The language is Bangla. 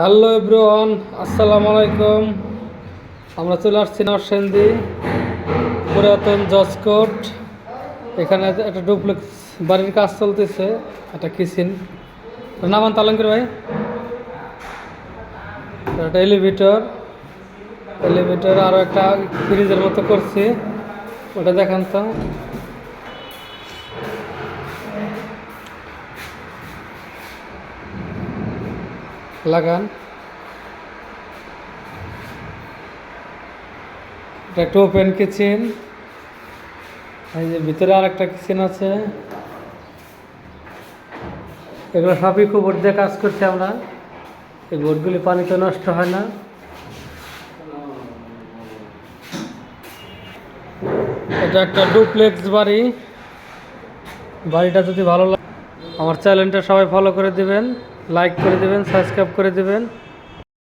হ্যালো এভরিওয়ান, আসসালামু আলাইকুম। আমরা চলে আসছি নরসেন্দি পুরাতন জজকোট এখানে একটা ডুপ্লেক্স বাড়ির কাজ চলতেছে, একটা কিচেন। নামান তালঙ্কির ভাই? একটা এলিভেটর। এলিভেটর আরও একটা ফ্রিজের মতো করছি, ওটা দেখান তো। লাগান। একটা ওপেন কিচেন এই যে ভিতরে আর একটা কিচেন আছে। এগুলো সবই খুব দিয়ে কাজ করছি আমরা। এই বোর্ডগুলি পানিতে নষ্ট হয় না। এটা একটা ডুপ্লেক্স বাড়ি। বাড়িটা যদি ভালো লাগে, আমার চ্যানেলটা সবাই ফলো করে দিবেন। লাইক করে দেবেন সাবস্ক্রাইব করে দিবেন।